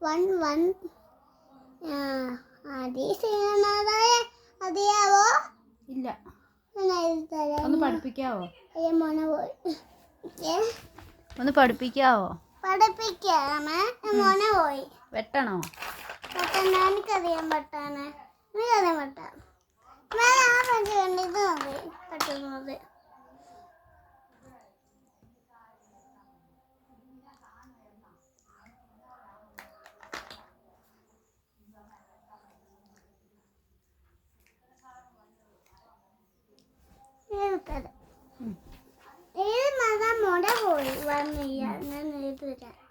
One one. അതീശനാഥായ അറിയാവോ ഇല്ല. ഒന്ന് പഠിപ്പിക്കാവോ? മോനെ പോയി. ഒന്ന് പഠിപ്പിക്കാവോ? പഠിപ്പിക്കാമേ? മോനെ പോയി. വെട്ടണോ? പെട്ടെന്ന് എനിക്കറിയാൻ പെട്ടാണ് എനിക്കറിയാൻ പെട്ടാ ഞാൻ ആ പഠിച്ചു കണ്ടിത് മതി പെട്ടെന്നത്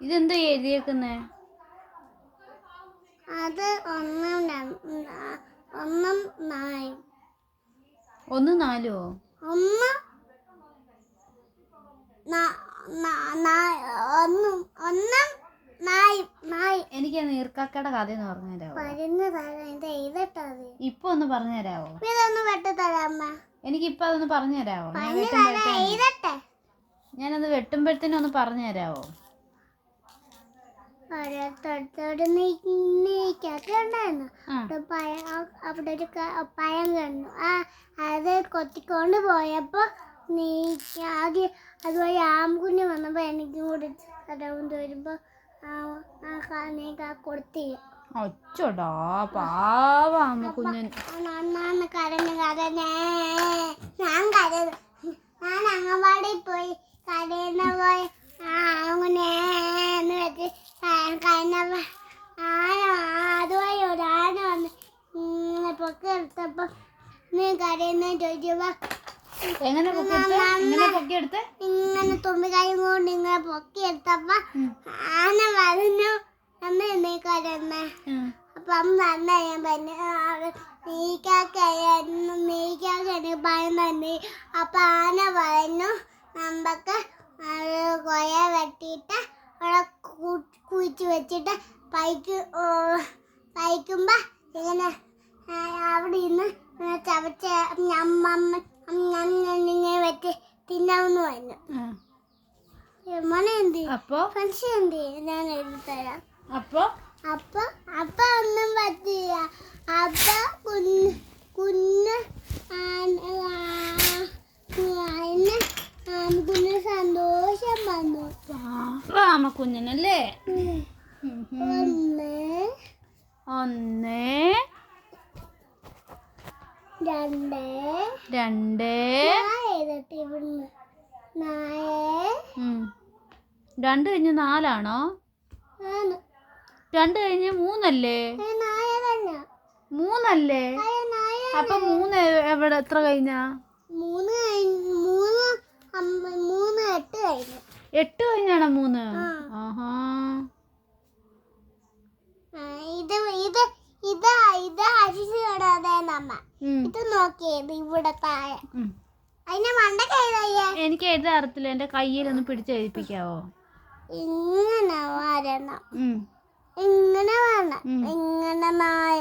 ഇതെന്താ എഴുതിയേക്കുന്നേ? അത് ഒന്നും ഒന്നും നായും ഒന്ന് നാലോ? ഒന്ന് ഒന്നും ഒന്നും എനിക്ക് നീർക്കാക്കയുടെ കഥ ഒന്ന് പറഞ്ഞു തരാവോ പരുന്ന് തരാം ഇപ്പൊ ഒന്ന് പറഞ്ഞു തരാവോ ഇതൊന്ന് വെട്ടി തരാമ്മ എനിക്ക് ഇപ്പൊ അതൊന്ന് പറഞ്ഞു തരാമോ ഞാൻ ഞാനത് വെട്ടുമ്പോഴത്തേനും ഒന്ന് പറഞ്ഞു തരാമോ അവിടെ ഒരു പഴം കണ്ടു ആ അത് കൊത്തിക്കൊണ്ട് പോയപ്പോൾ നീ ആദ്യം അതുപോലെ ആംകുഞ്ഞ് വന്നപ്പോൾ എനിക്കും കൂടി തരാമെന്ന് വരുമ്പോൾ ആ ക- കൊടുത്തില്ല ഒച്ചോടാ പാവാമ്മ കുഞ്ഞൻ നന്നാന്ന് കരഞ്ഞ് കരഞ്ഞേ. ഞാൻ കരഞ്ഞു. ഞാൻ അംഗൻവാടി പോയി കരയുന്ന പോയി അങ്ങനെ എന്ന് വെച്ച് ആന അതുവഴി ഒരു ആന വന്ന് പൊക്കി എടുത്തപ്പോ നീ കരയുന്ന ചോദിച്ചപ്പോ എങ്ങനെ ഇങ്ങനെ തുമ്പി കൊണ്ട് ഇങ്ങനെ പൊക്കി എടുത്തപ്പോ ആന പറഞ്ഞു അന്ന് കരയുന്നേ ഉം. അപ്പം തന്നെ ഞാൻ പറഞ്ഞു നീക്കാക്കായിരുന്നു നീക്കാക്കന് ഭയം പറഞ്ഞു അപ്പം ആന പറഞ്ഞു നമുക്ക് കൊയ വെട്ടിയിട്ട് അവിടെ കുഴിച്ച് വെച്ചിട്ട് പൈക്ക് പൈക്കുമ്പോൾ ഇങ്ങനെ അവിടെ ഇന്ന് ചവച്ച അമ്മ ഞമ്മമ്മ ഇങ്ങനെ വെച്ച് തിന്നാമെന്ന് പറഞ്ഞു. മോനെ എന്ത് അപ്പോൾ ഫ്രണ്ട്സ് എന്ത് ഞാൻ എഴുതി തരാം. അപ്പൊ? അപ്പൊ അപ്പ ഒന്നും പറ്റില്ല. അപ്പ കുഞ്ഞ് കുഞ്ഞ് കുഞ്ഞ് സന്തോഷം വന്നു. ഒന്ന് ഒന്ന് രണ്ട് രണ്ട്. രണ്ട് കഴിഞ്ഞ് നാലാണോ? ആണ്. രണ്ട് കഴിഞ്ഞ് മൂന്നല്ലേ? മൂന്നല്ലേ? അപ്പൊ മൂന്ന് എവിടെ എത്ര കഴിഞ്ഞാ? മൂന്ന് മൂന്ന് എട്ട് കഴിഞ്ഞു. എട്ട് കഴിഞ്ഞാണോ മൂന്ന്? ആഹാ. ആ, ഇത് ഇത് ഇത് ഇത് അരിച്ച് കിടാതെ നമ്മ. ഇത് നോക്കിയത് ഇവിടെ താഴെ. എനിക്ക് എഴുതാൻ അറിയത്തില്ല എന്റെ കയ്യിലൊന്ന് പിടിച്ച് എഴുതിപ്പിക്കാവോ ഇങ്ങനെ വരണം. ഇങ്ങനെ വേണം. ഇങ്ങനെ നായ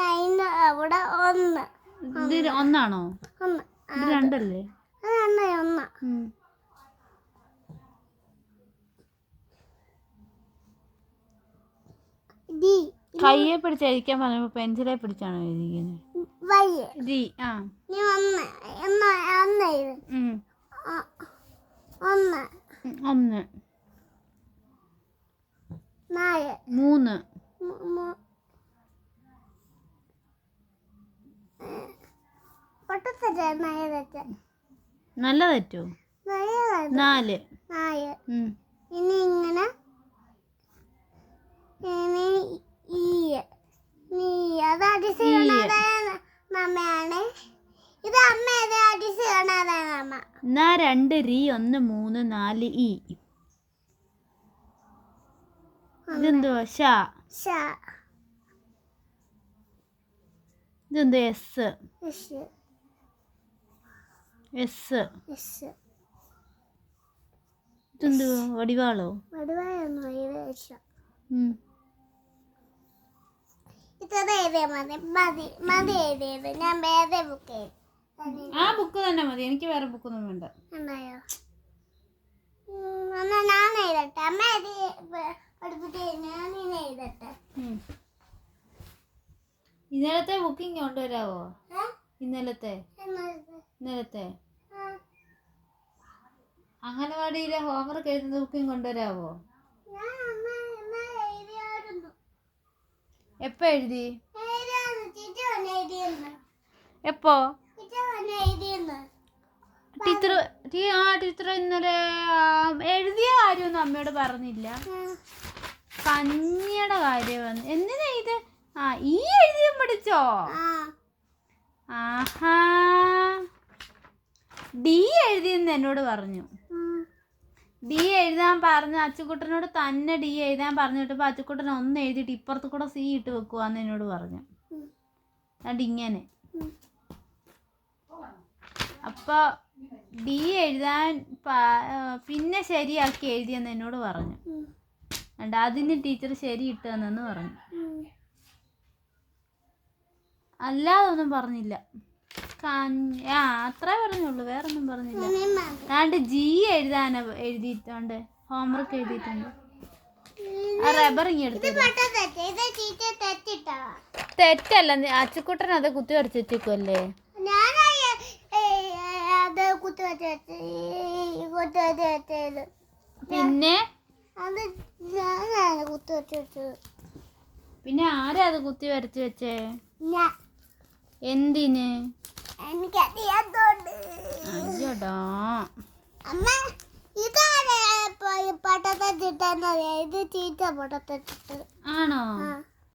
അതിന്റെ അവിടെ ഒന്ന്. ഇത് ഒന്നാണോ? ഒന്ന്. ഇത് രണ്ടല്ലേ? ഒന്ന. കയ്യെ പിടിച്ചായിരിക്കാൻ പറഞ്ഞപ്പോ പെൻസിലെ പിടിച്ചാണോ എഴുതിക്കുന്നത് ജി ആ. ഒന്ന്. ഒന്ന്. ഒന്ന് ഉം, മൂന്ന് നല്ല തെറ്റോ? നാല്. ഇനി ഇങ്ങനെ. ഈ. അത് അടിച്ച് ഇത് അമ്മ ഇത് അടിച്ച് കാണാതായ നമ്മ എന്നാ രണ്ട് രീ ഒന്ന് മൂന്ന് നാല് ഇ ഇതെന്തുവാ? ഷ ഇതെന്ത്? എസ്. എസ്. ഇഷ് ഇതെന്തുവാ? വടിവാളോ? ആ ബുക്ക് തന്നെ മതി. എനിക്ക് വേറെ ബുക്കൊന്നും വേണ്ട. ഞാൻ എഴുതട്ടെ. അമ്മ ഇന്നലത്തെ ബുക്കിംഗ് കൊണ്ടുവരാവോ? ഇന്നലത്തെ? ഇന്നലത്തെ. അംഗനവാടിയിലെ ഹോംവർക്ക് എഴുതുന്ന ബുക്കിംഗ് കൊണ്ടുവരാവോ? എപ്പോ എഴുതി? എപ്പോ? ടീച്ചർ ആ ടീച്ചർ ഇന്നലെ എഴുതിയ കാര്യമൊന്നും അമ്മയോട് പറഞ്ഞില്ല. കഞ്ഞിയുടെ കാര്യം വന്നു. എന്തിനാ ഇത്? ആ ഈ എഴുതിയും പഠിച്ചോ? ആഹാ. ഡി എഴുതിയെന്ന് എന്നോട് പറഞ്ഞു. ഡി എഴുതാൻ പറഞ്ഞ അച്ചുക്കുട്ടനോട് തന്നെ ഡി എഴുതാൻ പറഞ്ഞു വിട്ടപ്പോൾ അച്ചുക്കുട്ടൻ ഒന്ന് എഴുതിയിട്ട് ഇപ്പുറത്ത് കൂടെ സി ഇട്ട് വെക്കുവാന്ന് എന്നോട് പറഞ്ഞു. അതുകൊണ്ട് ഇങ്ങനെ. അപ്പോൾ ഡി എഴുതാൻ പിന്നെ ശരിയാക്കി എഴുതിയെന്ന് എന്നോട് പറഞ്ഞു. ഉം. അതുകൊണ്ട് അതിന് ടീച്ചർ ശരി ഇട്ട് തന്നെന്ന് പറഞ്ഞു അല്ലാതൊന്നും പറഞ്ഞില്ല. ആ അത്രേ പറഞ്ഞുള്ളൂ. വേറെ ഒന്നും പറഞ്ഞില്ല. അതാണ്ട് ജി എഴുതാന എഴുതിയിട്ടുണ്ട്. ഹോംവർക്ക് എഴുതിയിട്ടുണ്ട്. ആ റബ്ബർ തെറ്റല്ല. അച്ചുകുട്ടൻ അച്ചുക്കുട്ടൻ അത് കുത്തി വരച്ച് വെച്ചേക്കുമല്ലേ ഞാൻ അത് കുത്തി വെച്ച് വെച്ച് ഈ കുത്തി വെച്ച് വെച്ചത് പിന്നെ? അത് ഞാനാണ് കുത്തി വെച്ച് വെച്ചത്. പിന്നെ ആരാ അത് കുത്തി വരച്ച് വെച്ചേ? ഞാൻ എന്തിന്? എനിക്കറിയാത്തോണ്ട്. അയ്യോടാ. അമ്മ ഇതാണ് ഇത് ചീത്ത ആണോ?